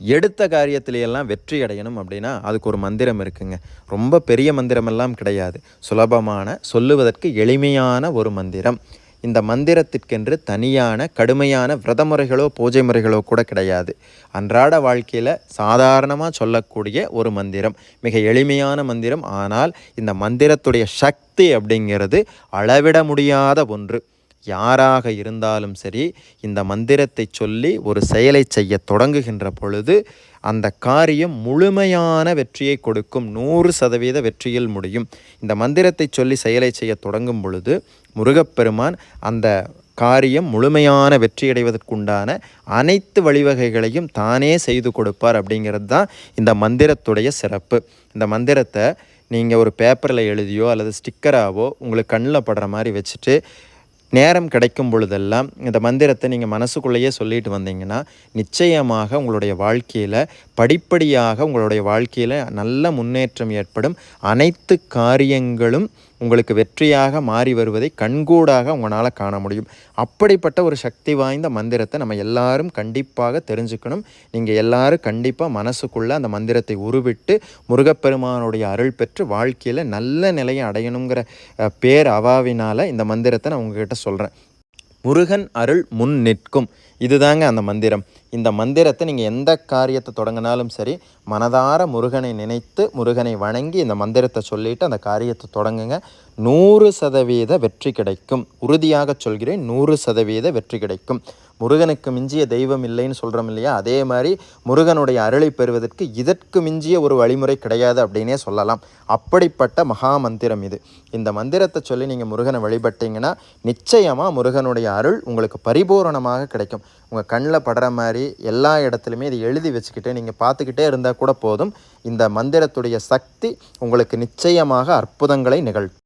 எடுத்த காரியத்திலையெல்லாம் வெற்றி அடையணும் அப்படின்னா அதுக்கு ஒரு மந்திரம் இருக்குங்க. ரொம்ப பெரிய மந்திரமெல்லாம் கிடையாது. சுலபமான சொல்லுவதற்கு எளிமையான ஒரு மந்திரம். இந்த மந்திரத்திற்கென்று தனியான கடுமையான விரத முறைகளோ பூஜை முறைகளோ கூட கிடையாது. அன்றாட வாழ்க்கையில் சாதாரணமாக சொல்லக்கூடிய ஒரு மந்திரம். மிக எளிமையான மந்திரம். ஆனால் இந்த மந்திரத்துடைய சக்தி அப்படிங்கிறது அளவிட முடியாத ஒன்று. யாராக இருந்தாலும் சரி இந்த மந்திரத்தை சொல்லி ஒரு செயலை செய்ய தொடங்குகின்ற பொழுது அந்த காரியம் முழுமையான வெற்றியை கொடுக்கும். நூறு சதவீத வெற்றியில் முடியும். இந்த மந்திரத்தை சொல்லி செயலை செய்ய தொடங்கும் பொழுது முருகப்பெருமான் அந்த காரியம் முழுமையான வெற்றியடைவதற்குண்டான அனைத்து வழிவகைகளையும் தானே செய்து கொடுப்பார் அப்படிங்கிறது தான் இந்த மந்திரத்துடைய சிறப்பு. இந்த மந்திரத்தை நீங்கள் ஒரு பேப்பரில் எழுதியோ அல்லது ஸ்டிக்கராகவோ உங்களுக்கு கண்ணில் படுற மாதிரி வச்சுட்டு நேரம் கிடைக்கும் பொழுதெல்லாம் இந்த மந்திரத்தை நீங்கள் மனசுக்குள்ளேயே சொல்லிட்டு வந்தீங்கன்னா நிச்சயமாக உங்களுடைய வாழ்க்கையில் படிப்படியாக உங்களுடைய வாழ்க்கையில் நல்ல முன்னேற்றம் ஏற்படும். அனைத்து காரியங்களும் உங்களுக்கு வெற்றியாக மாறி வருவதை கண்கூடாக உங்களால் காண முடியும். அப்படிப்பட்ட ஒரு சக்தி வாய்ந்த மந்திரத்தை நம்ம எல்லாரும் கண்டிப்பாக தெரிஞ்சுக்கணும். நீங்கள் எல்லாரும் கண்டிப்பாக மனசுக்குள்ளே அந்த மந்திரத்தை உருவிட்டு முருகப்பெருமானுடைய அருள் பெற்று வாழ்க்கையில் நல்ல நிலையை அடையணுங்கிற பேர் அவாவினால் இந்த மந்திரத்தை நான் உங்ககிட்ட சொல்கிறேன் முருகன் அருள் முன் நிற்கும். இதுதாங்க அந்த மந்திரம். இந்த மந்திரத்தை நீங்கள் எந்த காரியத்தை தொடங்கினாலும் சரி மனதார முருகனை நினைத்து முருகனை வணங்கி இந்த மந்திரத்தை சொல்லிவிட்டு அந்த காரியத்தை தொடங்குங்க. நூறு சதவீத வெற்றி கிடைக்கும். உறுதியாக சொல்கிறேன் நூறு சதவீத வெற்றி கிடைக்கும். முருகனுக்கு மிஞ்சிய தெய்வம் இல்லைன்னு சொல்கிறோம் இல்லையா? அதே மாதிரி முருகனுடைய அருளை பெறுவதற்கு இதற்கு மிஞ்சிய ஒரு வழிமுறை கிடையாது அப்படின்னே சொல்லலாம். அப்படிப்பட்ட மகா மந்திரம் இது. இந்த மந்திரத்தை சொல்லி நீங்கள் முருகனை வழிபட்டீங்கன்னா நிச்சயமாக முருகனுடைய அருள் உங்களுக்கு பரிபூரணமாக கிடைக்கும். உங்கள் கண்ணில் படுற மாதிரி எல்லா இடத்துலையுமே இதை எழுதி வச்சுக்கிட்டு நீங்கள் பார்த்துக்கிட்டே இருந்தால் கூட போதும். இந்த மந்திரத்துடைய சக்தி உங்களுக்கு நிச்சயமாக அற்புதங்களை நிகழ்த்தும்.